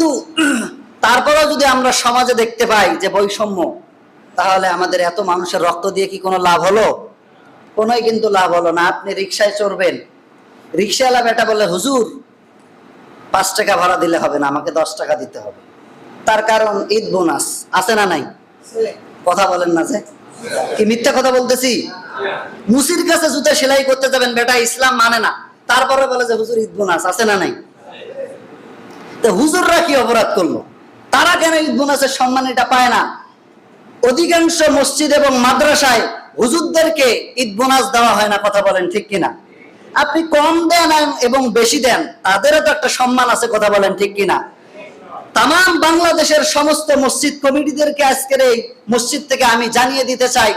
কিন্তু তারপরেও যদি আমরা সমাজে দেখতে পাই যে বৈষম্য, তাহলে আমাদের এত মানুষের রক্ত দিয়ে কি কোনো লাভ হলো? কোনোই কিন্তু লাভ হলো না। আপনি রিক্সায় চড়বেন রিক্সাওয়ালা বেটা বলে হুজুর, পাঁচ টাকা ভাড়া দিলে হবে না, আমাকে দশ টাকা দিতে হবে। তার কারণ ঈদ বোনাস, আছে না নাই? কথা বলেন না যে। কি মিথ্যা কথা বলতেছি? মুসির কাছে জুতা সেলাই করতে যাবেন, বেটা, ইসলাম মানে না। তারপরে বলে যে, হুজুর, ঈদ বোনাস, আছে না নাই? হুজুররা কি অপরাধ করল? তারা কেন ঈদ বোনাসের সম্মান এটা পায় না? অধিকাংশ মসজিদ এবং মাদ্রাসায় হুজুরদেরকে ঈদ বোনাস দেওয়া হয় না, কথা বলেন ঠিক কিনা? আপনি কম দেন এবং বেশি দেন, তাদেরও তো একটা সম্মান আছে, কথা বলেন ঠিক কিনা? তাম বাংলাদেশের সমস্ত মসজিদ কমিটিদেরকে আজকের এই মসজিদ থেকে আমি জানিয়ে দিতে চাই,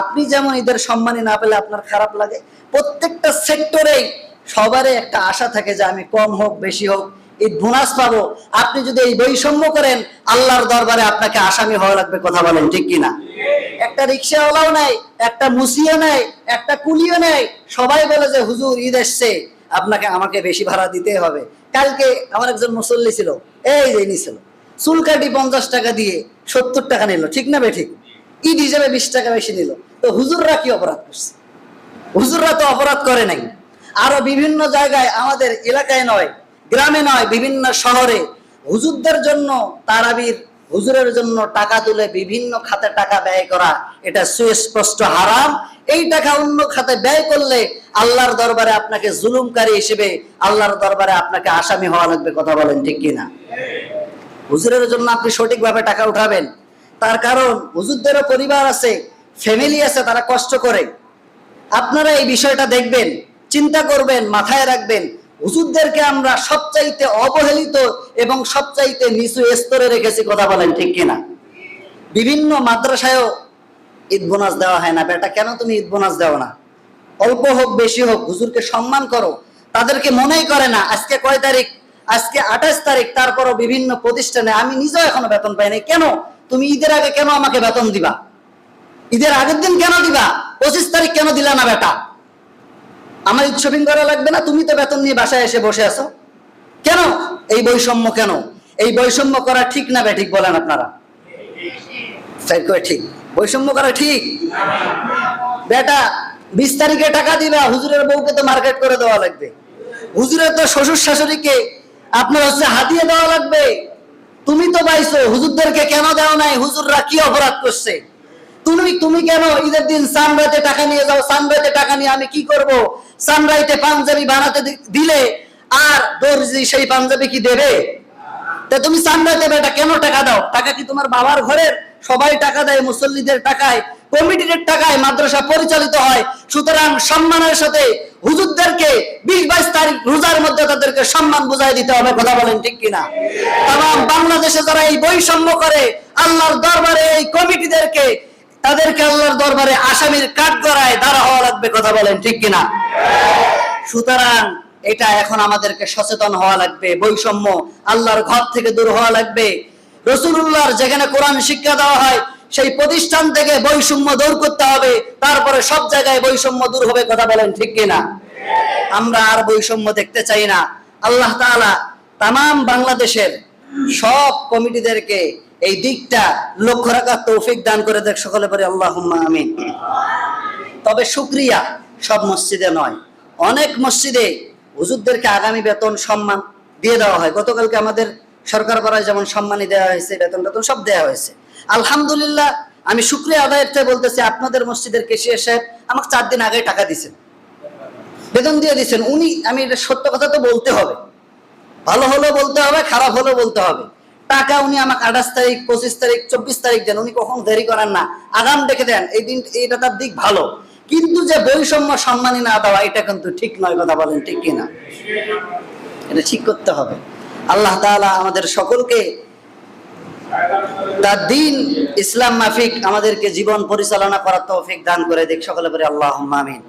আপনি যেমন ঈদের সম্মানী না পেলে আপনার খারাপ লাগে, প্রত্যেকটা সেক্টরেই সবারই একটা আশা থাকে যে আমি কম হোক, বেশি হোক ঈদ বোনাস পাবো। আপনি যদি এই বৈষম্য করেন, আল্লাহর দরবারে আপনাকে আসামি হওয়া লাগবে, কথা বলেন ঠিক কিনা? একটা রিক্সাওয়ালাও নেই, একটা মুসিও নেই, একটা কুলিও নাই। সবাই বলে যে, হুজুর, ঈদ এসছে, আপনাকে, আমাকে বেশি ভাড়া দিতে হবে। কালকে আমার একজন মুসল্লি ছিল, এই যে নিছিল, চুল কাটি পঞ্চাশ টাকা দিয়ে সত্তর টাকা নিল, ঠিক না বে ঠিক? ঈদ হিসেবে বিশ টাকা বেশি নিল। তো হুজুররা কি অপরাধ করছে? হুজুররা তো অপরাধ করে নাই। আরও বিভিন্ন জায়গায় আমাদের এলাকায় নয় গ্রামে নয়, বিভিন্ন শহরে। হুজুরদের জন্য তারাবির, হুজুরের জন্য টাকা তুলে বিভিন্ন খাতে টাকা ব্যয় করা, এটা সুস্পষ্ট হারাম। এই টাকা অন্য খাতে ব্যয় করলে আল্লাহর দরবারে আপনাকে জুলুমকারী হিসেবে, আল্লাহর দরবারে আপনাকে আসামি হওয়া লাগবে, কথা বলেন ঠিক কিনা? হুজুরের জন্য আপনি সঠিকভাবে টাকা উঠাবেন। তার কারণ, হুজুরদেরও পরিবার আছে ফ্যামিলি আছে, তারা কষ্ট করে। আপনারা এই বিষয়টা দেখবেন, চিন্তা করবেন, মাথায় রাখবেন হুজুরদেরকে আমরা সবচাইতে অবহেলিত এবং সবচাইতে নিচু স্তরে রেখেছি, কথা বলেন ঠিক কিনা? বিভিন্ন মাদ্রাসায়ও ঈদ বোনাস দেওয়া হয় না। বেটা, কেন তুমি ঈদ বোনাস দেও না? অল্প হোক, বেশি হোক, হুজুরকে সম্মান করো। তাদেরকে মনেই করে না, আজকে কয় তারিখ? আজকে আঠাশ তারিখ, তারপরও বিভিন্ন প্রতিষ্ঠানে আমি নিজেও এখনও বেতন পাই নাই। কেন? তুমি ঈদের আগে কেন আমাকে বেতন দিবা? ঈদের আগের দিন কেন দিবা? পঁচিশ তারিখ কেন দিলা না, বেটা? আমার শপিং করা লাগবে না, তুমি তো বেতন নিয়ে বাসায় এসে বসে আছো। কেন? এই বৈষম্য কেন? এই বৈষম্য করা ঠিক না বে, ঠিক বলেন আপনারা। ঠিক? বৈষম্য করা ঠিক? বেটা, বিশ তারিখে টাকা দিবা, হুজুরের বউকে তো মার্কেট করে দেওয়া লাগবে। হুজুরের তো শ্বশুর শাশুড়িকে আপনার হচ্ছে হাতিয়ে দেওয়া লাগবে। তুমি তো পাইছো হুজুরদেরকে কেন দেওয়া নাই? হুজুররা কি অপরাধ করছে? তুমি তুমি কেন ঈদের দিন সানরাইতে টাকা নিয়ে যাও? সানরাইতে টাকা নিয়ে আমি কি করব? সানরাইতে পাঞ্জাবি বানাতে দিলে আর দর্জি সেই পাঞ্জাবি কি দেবে? তা তুমি সানরাইতে বেটা কেন টাকা দাও? টাকা কি তোমার বাবার ঘরের? সবাই টাকা দেয়, মুসল্লিদের টাকায় কমিটির টাকায় মাদ্রাসা পরিচালিত হয়। সুতরাং সম্মানের সাথে হুজুরদেরকে বিশ বাইশ তারিখ রোজার মধ্যে তাদেরকে সম্মান বুঝাই দিতে হবে, কথা বলেন ঠিক কিনা? তাম বাংলাদেশে যারা এই বৈষম্য করে, আল্লাহর দরবারে এই কমিটিদেরকে তাদেরকে আল্লাহর দরবারে আসামির কাঠ গড়ায় দাঁড়া হওয়া লাগবে, কথা বলেন ঠিক কিনা? সুতরাং এটা এখন আমাদেরকে সচেতন হওয়া লাগবে, বৈষম্য আল্লাহর ঘর থেকে দূর হওয়া লাগবে। রসুল্লাহর যেখানে কোরআন শিক্ষা দেওয়া হয়, সেই প্রতিষ্ঠান থেকে বৈষম্য দূর করতে হবে, তারপরে সব জায়গায় বৈষম্য দূর হবে, কথা বলেন ঠিক কিনা? আমরা আর বৈষম্য দেখতে চাই না। আল্লাহ তাআলা তাম বাংলাদেশের সব কমিটিদেরকে এই দিকটা লক্ষ্য রাখার তৌফিক দান করে দেখ সকলে পরে আল্লাহ আমিন। তবে শুক্রিয়া সব মসজিদে নয়। অনেক মসজিদে হুজুরদেরকে আগামী বেতন সম্মান দিয়ে দেওয়া হয়। গতকালকে আমাদের সরকার পাড়ায় যেমন সম্মানী দেওয়া হয়েছে, বেতন বেতন সব দেওয়া হয়েছে। আলহামদুলিল্লাহ, আমি শুক্রিয়া আদায়ের থেকে বলতেছি, আপনাদের মসজিদের কেশিয়ার সাহেব আমাকে চার দিন আগে টাকা দিছেন বেতন দিয়ে দিচ্ছেন উনি, আমি এটা সত্য কথা তো বলতে হবে। ভালো হলেও বলতে হবে, খারাপ হলেও বলতে হবে। টাকা উনি আমাকে আঠাশ তারিখ, পঁচিশ তারিখ, চব্বিশ তারিখ দেন, উনি কখন দেরি করেন না। আগাম দেখে দেন, এই দিন এটা তার দিক ভালো। কিন্তু যে বৈষম্য সম্মানী না দেওয়া, এটা কিন্তু ঠিক নয়, কথা বলেন ঠিক কিনা। এটা ঠিক করতে হবে। আল্লাহ তাআলা আমাদের সকলকে তার দিন ইসলাম মাফিক আমাদেরকে জীবন পরিচালনা করার তৌফিক দান করে দেখ সকলে বলে আল্লাহ আমিন।